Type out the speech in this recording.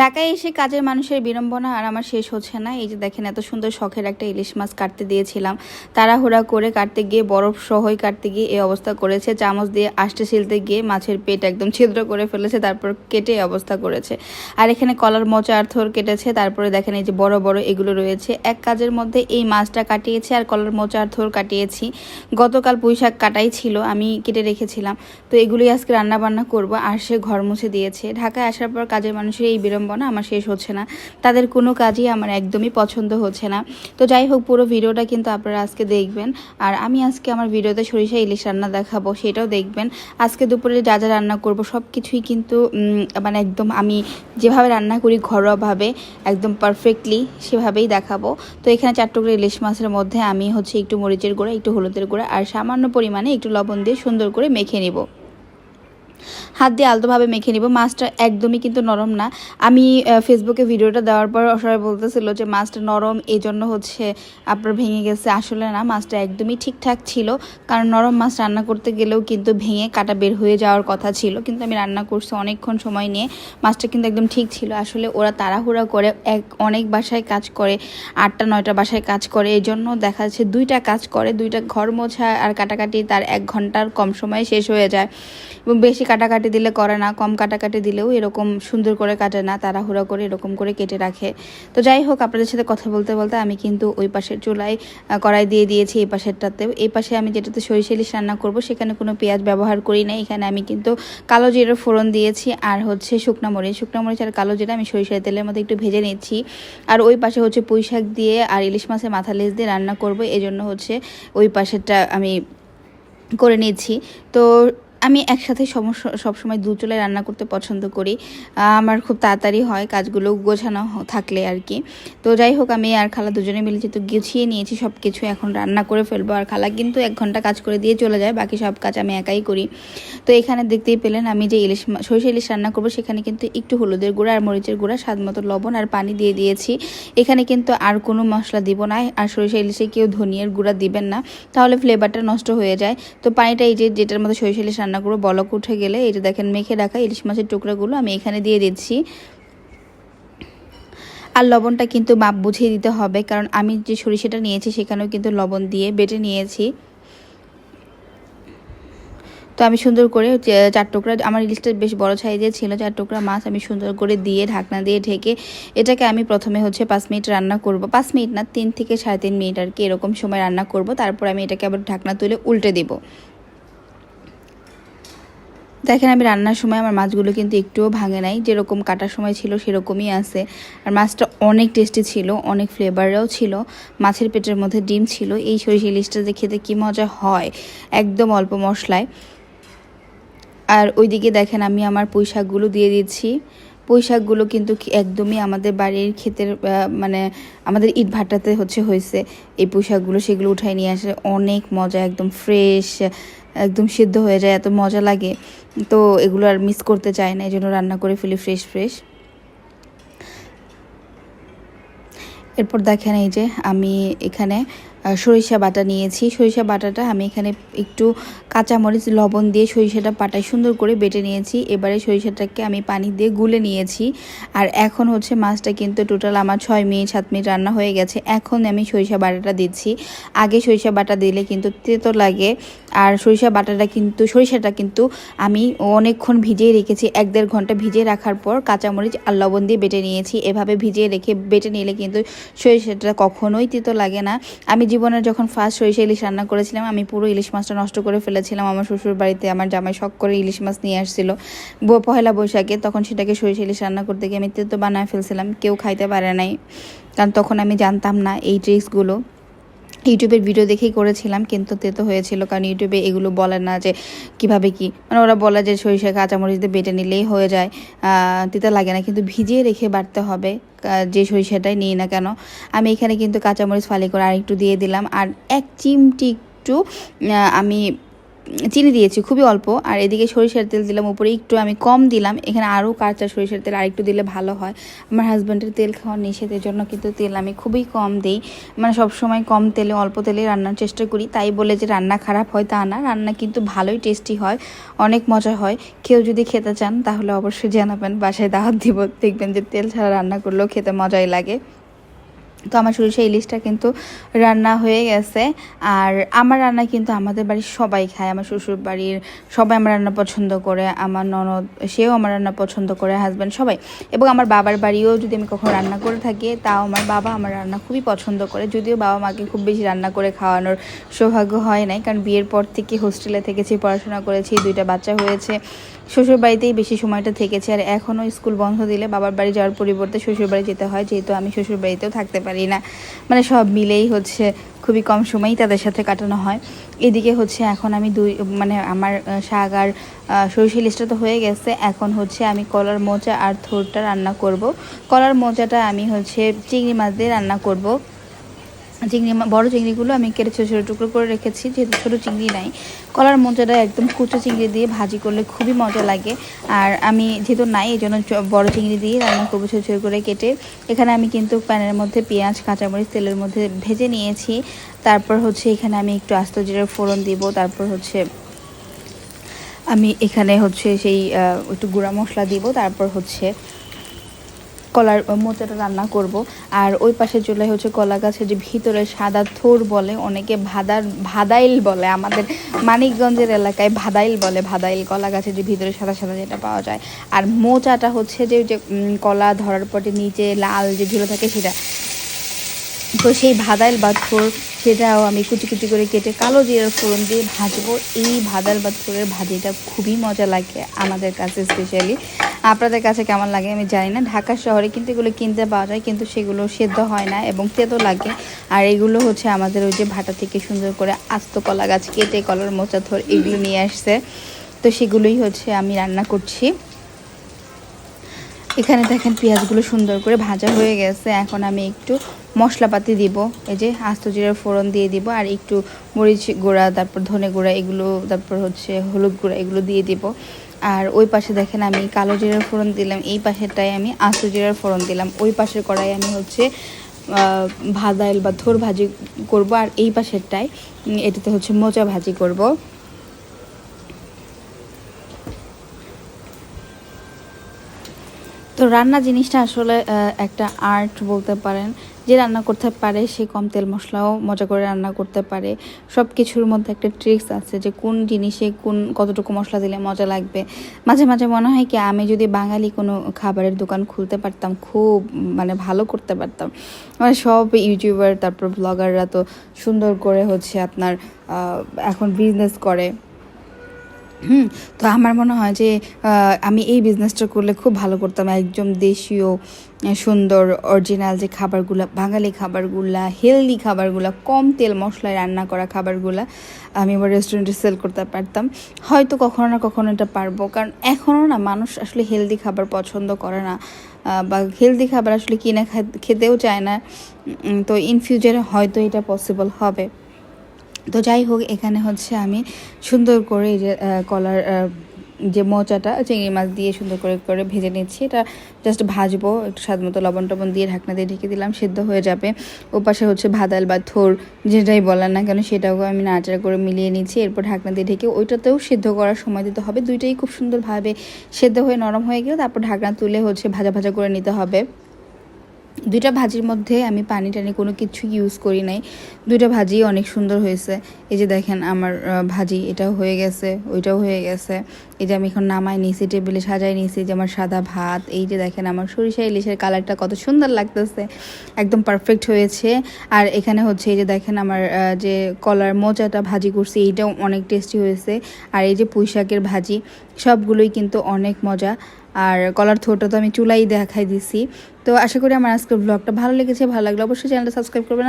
ঢাকায় এসে কাজের মানুষের বিড়ম্বনা আর আমার শেষ হচ্ছে না। এই যে দেখেন এত সুন্দর শখের একটা ইলিশ মাছ কাটতে দিয়েছিলাম। তাড়াহুড়া করে কাটতে গিয়ে, বরফ সহই কাটতে গিয়ে এই অবস্থা করেছে। চামচ দিয়ে আষ্টে ছিলতে গিয়ে মাছের পেট একদম ছিদ্র করে ফেলেছে, তারপর কেটে এই অবস্থা করেছে। আর এখানে কলার মোচা আর থোর কেটেছে, তারপরে দেখেন এই যে বড় বড় এগুলো রয়েছে। এক কাজের মধ্যে এই মাছটা কাটিয়েছি আর কলার মোচা আর থোর কাটিয়েছি। গতকাল পুঁই শাক কাটাই ছিল, আমি কেটে রেখেছিলাম। তো এগুলোই আজকে রান্না বান্না করব, আর সে ঘর মুছে দিয়েছে। ঢাকায় আসার পর কাজের মানুষের এই বিড়ম্বনা আমার শেষ হচ্ছে না। তাদের কোনো কাজই আমার একদমই পছন্দ হচ্ছে না। তো যাই হোক, পুরো ভিডিওটা কিন্তু আপনারা আজকে দেখবেন। আর আমি আজকে আমার ভিডিওতে সরিষা, ইলিশ রান্না দেখাবো, সেটাও দেখবেন। আজকে দুপুরে যা যা রান্না করব সব কিছুই কিন্তু মানে একদম আমি যেভাবে রান্না করি ঘরোয়াভাবে, একদম পারফেক্টলি সেভাবেই দেখাবো। তো এখানে চার টুকরো ইলিশ মাছের মধ্যে আমি হচ্ছে একটু মরিচের গুঁড়া, একটু হলুদের গুঁড়া, আর সামান্য পরিমাণে একটু লবণ দিয়ে সুন্দর করে মেখে নেব। হাত দিয়ে আলতোভাবে মেখে নিব। মাছটা একদমই কিন্তু নরম না। আমি ফেসবুকে ভিডিওটা দেওয়ার পর সবাই বলতেছিল যে, মাছটা নরম এই জন্য হচ্ছে আপনার ভেঙে গেছে। আসলে না, মাছটা একদমই ঠিকঠাক ছিল। কারণ নরম মাছ রান্না করতে গেলেও কিন্তু ভেঙে কাটা বের হয়ে যাওয়ার কথা ছিল। কিন্তু আমি রান্না করছি অনেকক্ষণ সময় নিয়ে। মাছটা কিন্তু একদম ঠিক ছিল। আসলে ওরা তাড়াহুড়া করে এক, অনেক বাসায় কাজ করে, আটটা, নয়টা বাসায় কাজ করে। এই জন্য দেখা যাচ্ছে দুইটা কাজ করে। দুইটা ঘর মোছা আর কাটাকাটি তার এক ঘণ্টার কম সময়ে শেষ হয়ে যায়। এবং বেশি কাটাকাটি দিলে করে না, কম কাটাকাটি দিলেও এরকম সুন্দর করে কাটে না, তাড়াহুড়া করে এরকম করে কেটে রাখে। তো যাই হোক, আপনাদের সাথে কথা বলতে বলতে আমি কিন্তু ওই পাশের চুলায় কড়াই দিয়ে দিয়েছি এই পাশেরটাতেও। এই পাশে আমি যেটাতে সরিষা ইলিশ রান্না করব, সেখানে কোনো পেঁয়াজ ব্যবহার করি না এখানে আমি কিন্তু কালো জিরার ফোড়ন দিয়েছি আর হচ্ছে শুকনা মরিচ। শুকনা মরিচ আর কালো জিরা আমি সরিষার তেলের মধ্যে একটু ভেজে নিচ্ছি। আর ওই পাশে হচ্ছে পুঁই শাক দিয়ে আর ইলিশ মাছের মাথা লেজ দিয়ে রান্না করব। এজন্য হচ্ছে ওই পাশেরটা আমি করে নিয়েছি তো আমি একসাথে সমস্যা সবসময় দু চুলায় রান্না করতে পছন্দ করি। আমার খুব তাড়াতাড়ি হয় কাজগুলো গোছানো থাকলে আর কি। তো যাই হোক, আমি আর খালা দুজনে মিলে যেহেতু গুছিয়ে নিয়েছি সব কিছু এখন রান্না করে ফেলব। আর খালা কিন্তু এক ঘণ্টা কাজ করে দিয়ে চলে যায়, বাকি সব কাজ আমি একাই করি। তো এখানে দেখতেই পেলেন আমি যে ইলিশ সরিষা ইলিশ রান্না করব, সেখানে কিন্তু একটু হলুদের গুঁড়া আর মরিচের গুঁড়া, স্বাদ মতো লবণ আর পানি দিয়ে দিয়েছি। এখানে কিন্তু আর কোনো মশলা দিব না, আর সরিষা ইলিশে কেউ ধনিয়ার গুঁড়া দিবেন না, তাহলে ফ্লেভারটা নষ্ট হয়ে যায়। তো পানিটা এই যে, যেটার মতো সরিষা ইলিশ রান্না করব বলক উঠে গেলে যে দেখেন মেখে রাখা ইলিশ মাছের টুকরাগুলো আমি এখানে দিয়ে দিচ্ছি। আর লবণটা কিন্তু মাপ বুঝিয়ে দিতে হবে, কারণ আমি যে সরিষাটা নিয়েছি সেখানেও কিন্তু লবণ দিয়ে বেটে নিয়েছি। তো আমি সুন্দর করে চার টুকরা, আমার ইলিশটা বেশ বড় সাইজের ছিল, চার টুকরা মাছ আমি সুন্দর করে দিয়ে ঢাকনা দিয়ে ঢেকে এটাকে আমি প্রথমে হচ্ছে পাঁচ মিনিট রান্না করব। পাঁচ মিনিট না, তিন থেকে সাড়ে তিন মিনিট আর কি এরকম সময় রান্না করব, তারপর আমি এটাকে আবার ঢাকনা তুলে উল্টে দেব। দেখেন আমি রান্নার সময় আমার মাছগুলো কিন্তু একটুও ভাঙে নাই। যেরকম কাটার সময় ছিল সেরকমই আছে। আর মাছটা অনেক টেস্টি ছিল, অনেক ফ্লেভারেও ছিল। মাছের পেটের মধ্যে ডিম ছিল। এই সরিষা ইলিশটা যে খেতে কী মজা হয়, একদম অল্প মশলায়। আর ওইদিকে দেখেন আমি আমার পুঁই শাকগুলো দিয়ে দিচ্ছি। পুঁই শাকগুলো কিন্তু একদমই আমাদের বাড়ির ক্ষেতের মানে আমাদের ইট ভাটাতে হচ্ছে হয়েছে। এই পুঁই সেগুলো উঠাই নিয়ে আসে। অনেক মজা, একদম ফ্রেশ একদম সিদ্ধ হয়ে যায়, এত মজা লাগে। তো এগুলো আর মিস করতে চাই না এই জন্য রান্না করে ফেলি ফ্রেশ ফ্রেশ এরপর দেখেন এই যে আমি এখানে সরিষা বাটা নিয়েছি। সরিষা বাটাটা আমি এখানে একটু কাঁচামরিচ, লবণ দিয়ে সরিষাটা পাটায় সুন্দর করে বেটে নিয়েছি। এবারে সরিষাটাকে আমি পানি দিয়ে গুলে নিয়েছি। আর এখন হচ্ছে মাছটা কিন্তু টোটাল আমার ছয় মিনিট, সাত মিনিট রান্না হয়ে গেছে। এখন আমি সরিষা বাটাটা দিচ্ছি। আগে সরিষা বাটা দিলে কিন্তু তেতো লাগে। আর সরিষা বাটাটা কিন্তু, সরিষাটা কিন্তু আমি অনেকক্ষণ ভিজিয়ে রেখেছি। এক দেড় ঘণ্টা ভিজিয়ে রাখার পর কাঁচামরিচ আর লবণ দিয়ে বেটে নিয়েছি। এভাবে ভিজিয়ে রেখে বেটে নিলে কিন্তু সরিষাটা কখনোই তিতো লাগে না। আমি জীবনের যখন ফার্স্ট সরিষা ইলিশ রান্না করেছিলাম, আমি পুরো ইলিশ মাছটা নষ্ট করে ফেলেছিলাম। আমার শ্বশুর বাড়িতে আমার জামাই শখ করে ইলিশ মাছ নিয়ে আসছিল। পহেলা বৈশাখে তখন সেটাকে সরিষা ইলিশ রান্না করতে গিয়ে আমি তেতো বানায় ফেলছিলাম। কেউ খাইতে পারে নাই। কারণ তখন আমি জানতাম না এই ট্রিক্সগুলো ইউটিউবের ভিডিও দেখেই করেছিলাম, কিন্তু তে তো হয়েছিল। কারণ ইউটিউবে এগুলো বলে না যে কীভাবে কি। মানে ওরা বলে যে সরিষা কাঁচামরিচ দিয়ে বেটে নিলেই হয়ে যায়। তেতে লাগে না, কিন্তু ভিজিয়ে রেখে বাড়তে হবে। যে সরিষাটাই নিই না কেন। আমি এখানে কিন্তু কাঁচামরিচ ফালি করে আরেকটু দিয়ে দিলাম। আর এক চিমটি একটু আমি চিনি দিয়েছি, খুবই অল্প। আর এদিকে সরিষার তেল দিলাম, উপরে একটু আমি কম দিলাম। এখানে আরও কাঁচা সরিষার তেল আরেকটু দিলে ভালো হয়। আমার হাজব্যান্ডের তেল খাওয়ার নিষেধের জন্য কিন্তু তেল আমি খুবই কম দিই। মানে সবসময় কম তেলে, অল্প তেলে রান্নার চেষ্টা করি। তাই বলে যে রান্না খারাপ হয় তা না, রান্না কিন্তু ভালোই টেস্টি হয়, অনেক মজা হয়। কেউ যদি খেতে চান, তাহলে অবশ্যই জানাবেন, বাসায় দাওয়াত দিব। দেখবেন যে তেল ছাড়া রান্না করলেও খেতে মজাই লাগে। তো আমার সরিষা ইলিশটা কিন্তু রান্না হয়ে গেছে। আর আমার রান্না কিন্তু আমাদের বাড়ির সবাই খায়। আমার শ্বশুর বাড়ির সবাই আমার রান্না পছন্দ করে। আমার ননদ, সেও আমার রান্না পছন্দ করে হাজব্যান্ড সবাই। এবং আমার বাবার বাড়িও যদি আমি কখনো রান্না করে থাকি, তাও আমার বাবা আমার রান্না খুবই পছন্দ করে। যদিও বাবা মাকে খুব বেশি রান্না করে খাওয়ানোর সৌভাগ্য হয় নাই। কারণ বিয়ের পর থেকে হোস্টেলে থেকেছি, পড়াশোনা করেছি, দুইটা বাচ্চা হয়েছে। শ্বশুর বাড়িতেই বেশি সময়টা থেকেছে। আর এখনও স্কুল বন্ধ দিলে বাবার বাড়ি যাওয়ার পরিবর্তে শ্বশুর বাড়ি যেতে হয়। যেহেতু আমি শ্বশুর বাড়িতেও থাকতে পারি না। মানে সব মিলেই হচ্ছে খুবই কম সময়ই তাদের সাথে কাটানো হয়। এদিকে হচ্ছে এখন আমি দুই মানে আমার শাক আর সরষে লিস্টটা তো হয়ে গেছে। এখন হচ্ছে আমি কলার মোচা আর থোরটা রান্না করব। কলার মোচাটা আমি হচ্ছে চিংড়ি মাছ দিয়ে রান্না করব। চিংড়ি বড় চিংড়িগুলো আমি কেটে ছোটো ছোটো টুকরো করে রেখেছি, যেহেতু ছোটো চিংড়ি নাই। কলার মোচাটা একদম কুচো চিংড়ি দিয়ে ভাজি করলে খুবই মজা লাগে। আর আমি যেহেতু নাই, এই জন্য বড় চিংড়ি দিয়ে রান্না করব ছোটো ছোটো করে কেটে। এখানে আমি কিন্তু প্যানের মধ্যে পেঁয়াজ, কাঁচামরিচ তেলের মধ্যে ভেজে নিয়েছি। তারপর হচ্ছে এখানে আমি একটু আস্ত জিরার ফোড়ন দিব। তারপর হচ্ছে আমি এখানে হচ্ছে সেই একটু গুঁড়া মশলা দিব। তারপর হচ্ছে কলার মোচাটা রান্না করব। আর ওই পাশে চলে হচ্ছে কলা গাছের যে ভিতরে সাদা থোর বলে, অনেকে ভাদার, ভাদাইল বলে, আমাদের মানিকগঞ্জের এলাকায় ভাদাইল বলে, ভাদাইল কলা গাছের যে ভিতরে সাদা সাদা যেটা পাওয়া যায়। আর মোচাটা হচ্ছে যে যে কলা ধরার পরে নিচে লাল যে ঝুলে থাকে সেটা তো সেই ভাদাইল বা থোর সেটাও আমি কুচি কুচি করে কেটে কালো জিরার ফোড়ন দিয়ে ভাজবো। এই ভাদাইল বা থোরের ভাজিটা খুবই মজা লাগে আমাদের কাছে স্পেশালি আপনাদের কাছে কেমন লাগে আমি জানি না। ঢাকা শহরে কিন্তু এগুলো কিনতে পাওয়া যায়, কিন্তু সেগুলো সেদ্ধ হয় না এবং তেতো লাগে। আর এগুলো হচ্ছে আমাদের ওই যে ভাটা থেকে সুন্দর করে আস্ত কলা গাছ কেটে কলার মোচা থোর এগুলো নিয়ে আসছে। তো সেগুলোই হচ্ছে আমি রান্না করছি। এখানে দেখেন পেঁয়াজগুলো সুন্দর করে ভাজা হয়ে গেছে। এখন আমি একটু মশলাপাতি দিব এই যে আস্ত জিরার ফোড়ন দিয়ে দিব আর একটু মরিচ গুঁড়া তারপর ধনে গুঁড়া এগুলো তারপর হচ্ছে হলুদ গুঁড়া এগুলো দিয়ে দিব। আর ওই পাশে দেখেন আমি কালো জিরার ফোড়ন দিলাম এই পাশেরটায় আমি আস্ত জিরার ফোড়ন দিলাম। ওই পাশের কড়াই আমি হচ্ছে ভাদাইল বা থোর ভাজি করব আর এই পাশেরটায় উম, এটাতে হচ্ছে মোচা ভাজি করব। তো রান্না জিনিসটা আসলে একটা আর্ট বলতে পারেন। যে রান্না করতে পারে সে কম তেল মশলাও মজা করে রান্না করতে পারে। সব কিছুর মধ্যে একটা ট্রিক্স আছে যে কোন জিনিসে কোন কতটুকু মশলা দিলে মজা লাগবে। মাঝে মাঝে মনে হয় কি আমি যদি বাঙালি কোনো খাবারের দোকান খুলতে পারতাম, খুব মানে ভালো করতে পারতাম। মানে সব ইউটিউবার, তারপর ব্লগাররা তো সুন্দর করে হচ্ছে আপনার এখন বিজনেস করে। হুম, তো আমার মনে হয় যে আমি এই বিজনেসটা করলে খুব ভালো করতাম। একদম দেশীয় সুন্দর অরিজিনাল যে খাবারগুলা, বাঙালি খাবারগুলা হেলদি খাবারগুলা, কম তেল মশলায় রান্না করা খাবারগুলা আমি আমার রেস্টুরেন্টে সেল করতে পারতাম। হয়তো কখনো না কখনো এটা পারব। কারণ এখনও না মানুষ আসলে হেলদি খাবার পছন্দ করে না। বা হেলদি খাবার আসলে কিনে খেতেও চায় না। তো ইন ফিউচারে হয়তো এটা পসিবল হবে। তো যাই হোক, এখানে হচ্ছে আমি সুন্দর করে যে কলার যে মোচাটা, চিংড়ি মাছ দিয়ে সুন্দর করে করে ভেজে নিচ্ছি। এটা জাস্ট ভাজবো, একটু স্বাদ মতো লবণ টবণ দিয়ে ঢাকনা দিয়ে ঢেকে দিলাম, সেদ্ধ হয়ে যাবে। ও পাশে হচ্ছে ভাদাল বা থোর, যেটাই বলেন না কেন সেটাও আমি নাড়াচাড়া করে মিলিয়ে নিচ্ছি। এরপর ঢাকনা দিয়ে ঢেকে ওইটাতেও সেদ্ধ করার সময় দিতে হবে। দুইটাই খুব সুন্দরভাবে সেদ্ধ হয়ে নরম হয়ে গেলে তারপর ঢাকনা তুলে হচ্ছে ভাজা ভাজা করে নিতে হবে। দুইটা ভাজির মধ্যে আমি পানি টানি কোনো কিছু ইউজ করি নাই। দুইটা ভাজি অনেক সুন্দর হয়েছে। এই যে দেখেন আমার ভাজি, এটাও হয়ে গেছে, ওইটাও হয়ে গেছে। এই যে আমি এখন নামাই নিয়েছি টেবিলে সাজাই নিয়েছি যে আমার সাদা ভাত, এই যে দেখেন আমার সরিষা ইলিশের কালারটা কত সুন্দর লাগতেছে, একদম পারফেক্ট হয়েছে। আর এখানে হচ্ছে এই যে দেখেন আমার যে কলার মোচাটা ভাজি করছি, এইটাও অনেক টেস্টি হয়েছে। আর এই যে পুঁই শাকের ভাজি, সবগুলোই কিন্তু অনেক মজা। আর কলার থোটা তো আমি চুলাই দেখাই দিছি। তো আশা করি আমার আজকের ব্লগটা ভালো লেগেছে, ভালো লাগলে অবশ্যই চ্যানেলটা সাবস্ক্রাইব করবেন।